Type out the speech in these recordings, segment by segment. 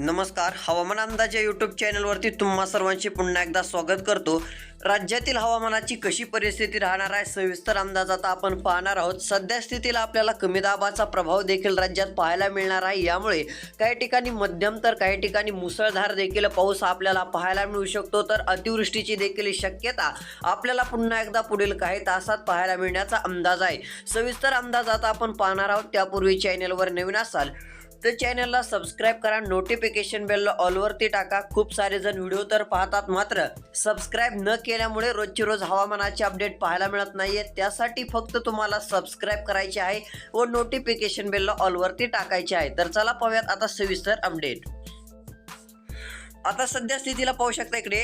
नमस्कार हवामान अंदाज या यूट्यूब चॅनलवरती तुम्हा सर्वांचे पुन्हा एकदा स्वागत करतो. राज्यातील हवामानाची कशी परिस्थिती राहणार आहे सविस्तर अंदाज आता आपण पाहणार आहोत. सध्या स्थितीला आपल्याला कमी दाबाचा प्रभाव देखील राज्यात पाहायला मिळणार आहे. यामुळे काही ठिकाणी मध्यम तर काही ठिकाणी मुसळधार देखील पाऊस आपल्याला पाहायला मिळू शकतो. तर अतिवृष्टीची देखील शक्यता आपल्याला पुन्हा एकदा पुढील काही तासात पाहायला मिळण्याचा अंदाज आहे. सविस्तर अंदाज आता आपण पाहणार आहोत. त्यापूर्वी चॅनलवर नवीन असाल तर चॅनलला सबस्क्राईब करा नोटिफिकेशन बेलला ऑलवरती टाका. खूप सारे जण व्हिडिओ तर पाहतात मात्र सबस्क्राईब न केल्यामुळे रोजची रोज हवामानाचे अपडेट पाहायला मिळत नाहीये. त्यासाठी फक्त तुम्हाला सबस्क्राईब करायचे आहे व नोटिफिकेशन बेलला ऑलवरती टाकायचे आहे. तर चला पाहूयात आता सविस्तर अपडेट आता सध्या स्थितीला पाहू शकता इकडे.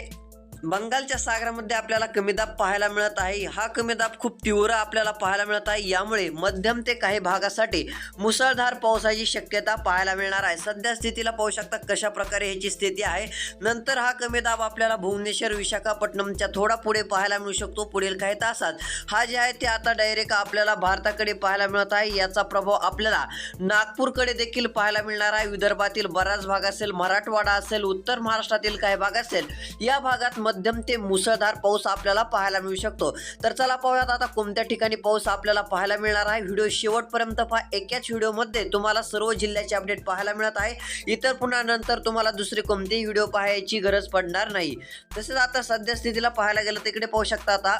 बंगालच्या सागरामध्ये आपल्याला कमी दाब पाहायला मिळत आहे. हा कमी दाब खूप तीव्र आपल्याला पाहायला मिळत आहे. यामुळे मध्यम ते काही भागासाठी मुसळधार पावसाची शक्यता पाहायला मिळणार आहे. सध्या स्थितीला पाहू शकता कशा प्रकारे ह्याची स्थिती आहे. नंतर हा कमी दाब आपल्याला भुवनेश्वर विशाखापट्टणमच्या थोडा पुढे पाहायला मिळू शकतो. पुढील काही तासात हा जे आहे ते आता डायरेक्ट आपल्याला भारताकडे पाहायला मिळत आहे. याचा प्रभाव आपल्याला नागपूरकडे देखील पाहायला मिळणार आहे. विदर्भातील बराच भाग असेल मराठवाडा असेल उत्तर महाराष्ट्रातील काही भाग असेल या भागात मध्यम ते मुसळधार पाऊस आपल्याला पाहायला मिळू शकतो. तर चला पाहूयात आता कोणत्या ठिकाणी पाऊस आपल्याला पाहायला मिळणार आहे. व्हिडिओ शेवटपर्यंत पहा. एकाच व्हिडिओमध्ये तुम्हाला सर्व जिल्ह्याचे अपडेट पाहायला मिळत आहे. इतर पुन्हा नंतर तुम्हाला दुसरे कोणतेही व्हिडिओ पाहायची गरज पडणार नाही. तसेच आता सध्या स्थितीला पाहायला गेलं तिकडे पाहू शकता आता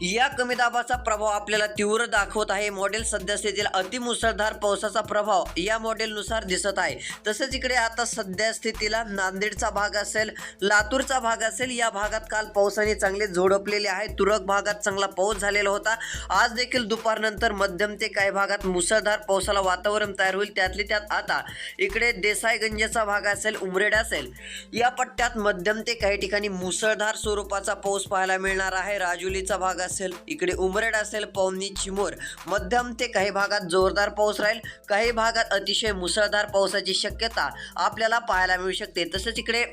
या कमी दाबाचा प्रभाव आपल्याला तीव्र दाखवत आहे. मॉडेल सध्या स्थितीला अतिमुसळधार पावसाचा प्रभाव या मॉडेलनुसार दिसत आहे. तसेच इकडे आता सध्या स्थितीला नांदेडचा भाग असेल लातूरचा भाग असेल या भागात काल पावसाने चांगले झोडपलेले आहे. तुरळक भागात चांगला पाऊस झालेला होता. आज देखील दुपारनंतर मध्यम ते काही भागात मुसळधार पावसाला वातावरण तयार होईल. त्यातली त्यात आता इकडे देसाईगंजचा भाग असेल उमरेड असेल या पट्ट्यात मध्यम ते काही ठिकाणी मुसळधार स्वरूपाचा पाऊस पाहायला मिळणार आहे. राजुलीचा भाग असेल इकडे उमरेड असेल पवनी चिमोर. मध्यम ते काही भागात जोरदार पाऊस राहील काही भागात अतिशय मुसळधार पावसाची शक्यता आपल्याला पाहायला मिळू शकते. तसेच इकडे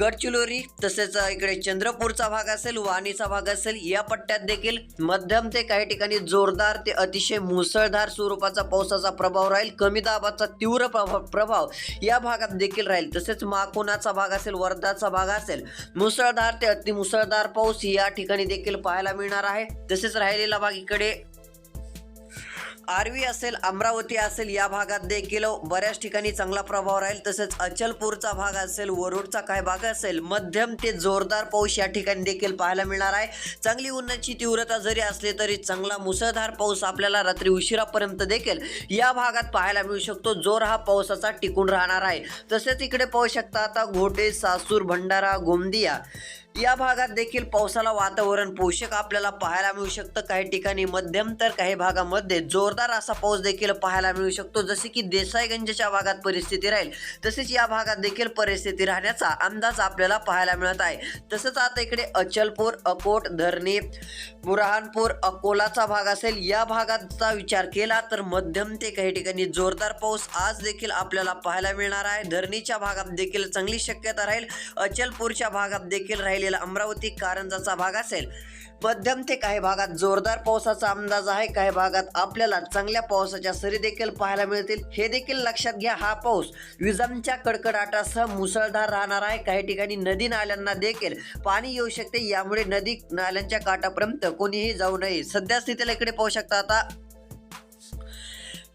गडचिरोली तसेच इकडे चंद्रपूरचा भाग असेल वाणीचा भाग असेल या पट्ट्यात देखील मध्यम ते काही ठिकाणी जोरदार ते अतिशय मुसळधार स्वरूपाचा पावसाचा प्रभाव राहील. कमी दाबाचा तीव्र प्रभाव प्रभाव या भागात देखील राहील. तसेच माकोनाचा भाग असेल वर्धाचा भाग असेल मुसळधार ते अतिमुसळधार पाऊस या ठिकाणी देखील पाहायला मिळणार आहे. तसेच राहिलेला भाग इकडे. आर्वी असेल अमरावती असेल या भागात देखील बऱ्याच ठिकाणी चांगला प्रभाव राहील. तसेच अचलपूरचा भाग असेल वरुडचा काही भाग असेल मध्यम ते जोरदार पाऊस या ठिकाणी देखील पाहायला मिळणार आहे. चांगली उन्हाची तीव्रता जरी असली तरी चांगला मुसळधार पाऊस आपल्याला रात्री उशिरापर्यंत देखील या भागात पाहायला मिळू शकतो. जोर हा पावसाचा टिकून राहणार आहे. तसेच इकडे पाहू शकता आता घोटे सासूर भंडारा गोंदिया या भागात देखील पावसाला वातावरण पोषक आपल्याला पाहायला मिळू शकतं. काही ठिकाणी मध्यम तर काही भागामध्ये जोरदार असा पाऊस देखील पाहायला मिळू शकतो. जसे की देसाईगंजच्या भागात परिस्थिती राहील तसेच या भागात देखील परिस्थिती राहण्याचा अंदाज आपल्याला पाहायला मिळत आहे. तसंच आता इकडे अचलपूर अकोट धरणी बुरहानपूर अकोलाचा भाग असेल या भागाचा विचार केला तर मध्यम ते काही ठिकाणी जोरदार पाऊस आज देखील आपल्याला पाहायला मिळणार आहे. धरणीच्या भागात देखील चांगली शक्यता राहील. अचलपूरच्या भागात देखील राहील राहिलेला अमरावती कारंजाचा भाग असेल. मध्यम ते काही भागात जोरदार पावसाचा अंदाज आहे. काही भागात आपल्याला चांगल्या पावसाच्या सरी देखील पाहायला मिळतील. हे देखील लक्षात घ्या हा पाऊस विजांच्या कडकडाटासह मुसळधार राहणार आहे. काही ठिकाणी नदी नाल्यांना देखील पाणी येऊ शकते. यामुळे नदी नाल्यांच्या काठापर्यंत कोणीही जाऊ नये. सध्या स्थितीला इकडे पाहू शकता आता.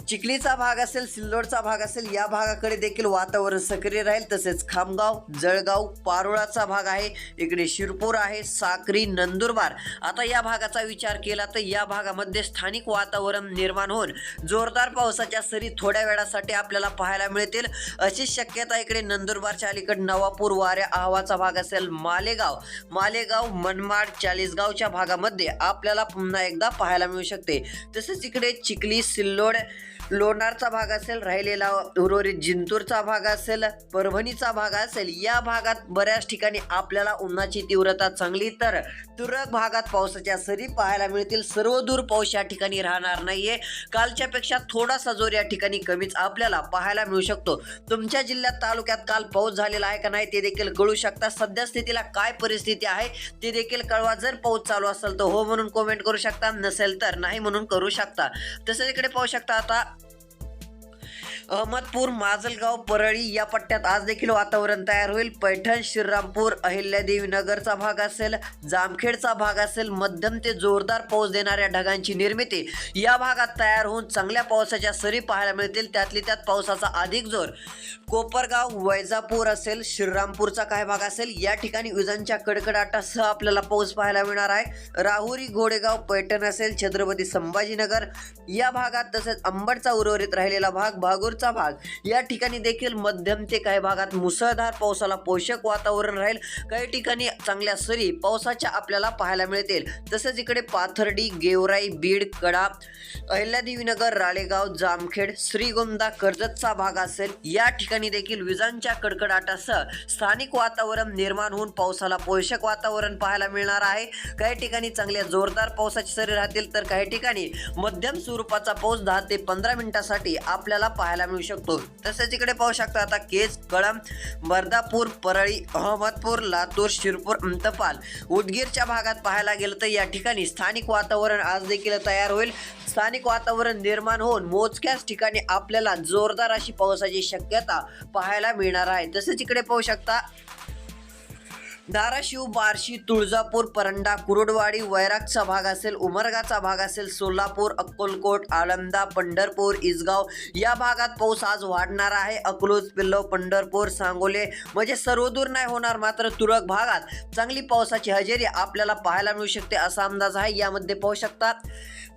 चिखलीचा भाग असेल सिल्लोडचा भाग असेल या भागाकडे देखील वातावरण सक्रिय राहील. तसेच खामगाव जळगाव पारोळाचा भाग आहे. इकडे शिरपूर आहे साक्री नंदुरबार. आता या भागाचा विचार केला तर या भागामध्ये स्थानिक वातावरण निर्माण होऊन जोरदार पावसाच्या सरी थोड्या वेळासाठी आपल्याला पाहायला मिळतील. अशी शक्यता इकडे नंदुरबारच्या अलीकडे नवापूर वाऱ्या आहवाचा भाग असेल मालेगाव. मालेगाव मनमाड चाळीसगावच्या भागामध्ये आपल्याला पुन्हा एकदा पाहायला मिळू शकते. तसेच इकडे चिखली सिल्लोड लोणारचा भाग असेल राहिलेला उर्वरित जिंतूरचा भाग असेल परभणीचा भाग असेल या भागात बऱ्याच ठिकाणी आपल्याला उन्हाची तीव्रता चांगली तर तुरळक भागात पावसाच्या सरी पाहायला मिळतील. सर्व दूर पाऊस या ठिकाणी राहणार नाहीये. कालच्या पेक्षा थोडासा जोर या ठिकाणी कमीच आपल्याला पाहायला मिळू शकतो. तुमच्या जिल्ह्यात तालुक्यात काल पाऊस झालेला आहे का नाही ते देखील कळू शकता. सध्या स्थितीला काय परिस्थिती आहे ते देखील कळवा. जर पाऊस चालू असेल तर हो म्हणून कमेंट करू शकता नसेल तर नाही म्हणून करू शकता. तसेच इकडे पाहू शकता आता अहमदपूर माजलगाव परळी या पट्ट्यात आज देखील वातावरण तयार होईल. पैठण श्रीरामपूर अहिल्यादेवी नगरचा भाग असेल जामखेडचा भाग असेल मध्यम ते जोरदार पाऊस देणाऱ्या ढगांची निर्मिती या भागात तयार होऊन चांगल्या पावसाच्या सरी पाहायला मिळतील. त्यातली त्यात पावसाचा अधिक जोर कोपरगाव वैजापूर असेल श्रीरामपूरचा काय भाग असेल या ठिकाणी विजांच्या कडकडाटासह आपल्याला पाऊस पाहायला मिळणार आहे. राहुरी घोडेगाव पैठण असेल छत्रपती संभाजीनगर या भागात तसेच अंबडचा उर्वरित राहिलेला भाग भागूरचा भाग. या ठिकाणी देखील मध्यम ते काही भागात मुसळधार पावसाला पोषक वातावरण राहील. काही ठिकाणी चांगल्या सरी पावसाच्या आपल्याला पाहायला मिळतील. तसेच इकडे पाथर्डी गेवराई बीड कडा अहिल्यादेवीनगर राळेगाव जामखेड श्रीगोंदा कर्जतचा भाग असेल. या ठिकाणी देखील विजांच्या कडकडाटासह स्थानिक वातावरण निर्माण होऊन पावसाला पोषक वातावरण पाहायला मिळणार आहे. काही ठिकाणी चांगल्या जोरदार पावसाची सरी राहतील. तर काही ठिकाणी मध्यम स्वरूपाचा पाऊस दहा ते पंधरा मिनिटासाठी आपल्याला पाहायला मिळू शकतो. तसेच इकडे पाहू शकता आता केज कळम बर्दापूर परळी अहमदपूर लातूर शिरपूर अंतपाल. उदगीरच्या भागात पाहायला गेलं तर या ठिकाणी स्थानिक वातावरण आज देखील तयार होईल. स्थानिक वातावरण निर्माण होऊन मोजक्याच ठिकाणी आपल्याला जोरदार अशी पावसाची शक्यता पाहायला मिळणार आहे. तसेच इकडे पाहू शकता धाराशिव बार्शी तुळजापूर परंडा कुरुडवाडी वैरागचा भाग असेल उमरगाचा भाग असेल सोलापूर अक्कलकोट आळंदा पंढरपूर इसगाव या भागात पाऊस आज वाढणार आहे. अकलूज पिल्लव पंढरपूर सांगोले म्हणजे सर्वदूर नाही होणार मात्र तुरळक भागात चांगली पावसाची हजेरी आपल्याला पाहायला मिळू शकते असा अंदाज आहे. यामध्ये पाहू शकतात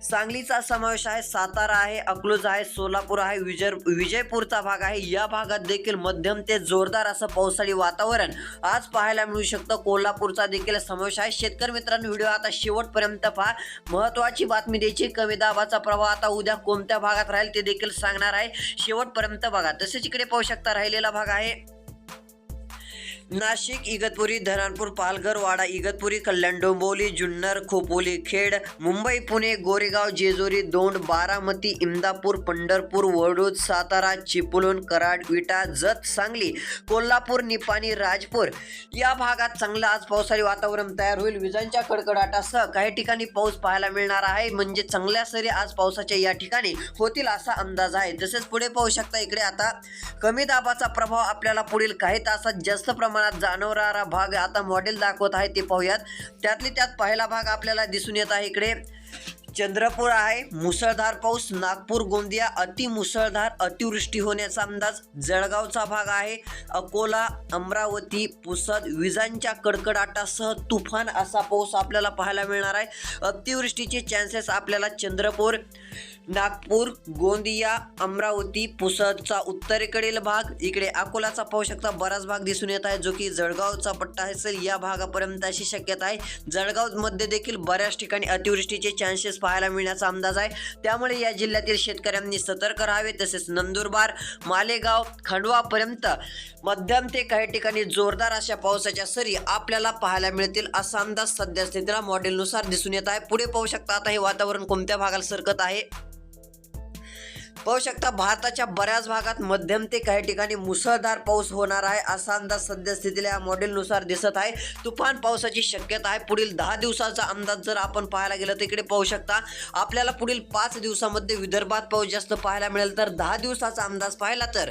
सांगलीचा समावेश आहे सातारा आहे अकलूज आहे सोलापूर आहे विजय विजयपूरचा भाग आहे. या भागात देखील मध्यम ते जोरदार असं पावसाळी वातावरण आज पाहायला मिळू शकतं. कोल्हापूरचा देखील समावेश आहे. शेतकरी मित्रांनो व्हिडिओ आता शेवटपर्यंत पहा. महत्वाची बातमी द्यायची कमी दाबाचा प्रवाह आता उद्या कोणत्या भागात राहील ते देखील सांगणार आहे. शेवटपर्यंत बघा. तसेच इकडे पाहू शकता राहिलेला भाग आहे. नाशिक इगतपुरी धरणपूर पालघर वाडा इगतपुरी कल्याण डोंबोली जुन्नर खोपोली खेड मुंबई पुणे गोरेगाव जेजुरी दोंड बारामती इंदापूर पंढरपूर वडूद सातारा चिपळूण कराड विटा जत सांगली कोल्हापूर निपाणी राजपूर. या भागात चांगलं आज पावसाळी वातावरण तयार होईल. विजांच्या कडकडाटासह काही ठिकाणी पाऊस पाहायला मिळणार आहे. म्हणजे चांगल्या सरी आज पावसाच्या या ठिकाणी होतील असा अंदाज आहे. तसेच पुढे पाहू शकता इकडे आता कमी दाबाचा प्रभाव आपल्याला पुढील काही तासात जास्त प्रमाणात जाणवणारा भाग आता मॉडेल दाखवत आहे ते पाहूयात. त्यातली त्यात पहिला भाग आपल्याला दिसून येत आहे इकडे. चंद्रपूर आहे मुसळधार पाऊस नागपूर गोंदिया अति मुसळधार अतिवृष्टी होण्याचा अंदाज जळगावचा भाग आहे. अकोला अमरावती पुसद विजांच्या कडकडाटासह तुफान असा पाऊस आपल्याला पाहायला मिळणार आहे. अतिवृष्टीचे चान्सेस आपल्याला चंद्रपूर नागपूर गोंदिया अमरावती पुसदचा उत्तरेकडील भाग. इकडे अकोलाचा पाहू शकता बराच भाग दिसून येत आहे जो की जळगावचा पट्टा असेल या भागापर्यंत अशी शक्यता आहे. जळगावमध्ये देखील बऱ्याच ठिकाणी अतिवृष्टीचे चान्सेस पाहायला मिळण्याचा अंदाज आहे. त्यामुळे या जिल्ह्यातील शेतकऱ्यांनी सतर्क राहावे तसेच नंदुरबार मालेगाव खंडवापर्यंत मध्यम ते काही ठिकाणी जोरदार अशा पावसाच्या सरी आपल्याला पाहायला मिळतील असा अंदाज सध्या स्थितीला मॉडेलनुसार दिसून येत आहे. पुढे पाहू शकता आता हे वातावरण कोणत्या भागाला सरकत आहे? पाहू शकता भारताच्या बऱ्याच भागात मध्यम ते काही ठिकाणी मुसळधार पाऊस होणार आहे. असा अंदाज सद्यस्थितीला या मॉडेलनुसार दिसत आहे. तुफान पावसाची शक्यता आहे. पुढील दहा दिवसाचा अंदाज जर आपण पाहायला गेलं तर इकडे पाहू शकता आपल्याला पुढील पाच दिवसामध्ये विदर्भात पाऊस जास्त पाहायला मिळेल. तर दहा दिवसाचा अंदाज पाहिला तर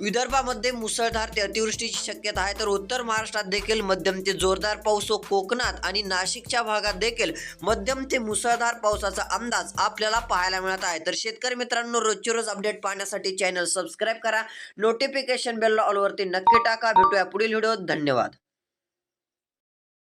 विदर्भामध्ये मुसळधार ते अतिवृष्टीची शक्यता आहे तर उत्तर महाराष्ट्रात देखील मध्यम ते जोरदार पाऊस व कोकणात आणि नाशिकच्या भागात देखील मध्यम ते मुसळधार पावसाचा अंदाज आपल्याला पाहायला मिळत आहे. तर शेतकरी मित्रांनो रोजची रोज अपडेट पाहण्यासाठी चॅनल सबस्क्राईब करा. नोटिफिकेशन बेल ऑलवरती नक्की टाका. भेटूया पुढील व्हिडिओ धन्यवाद.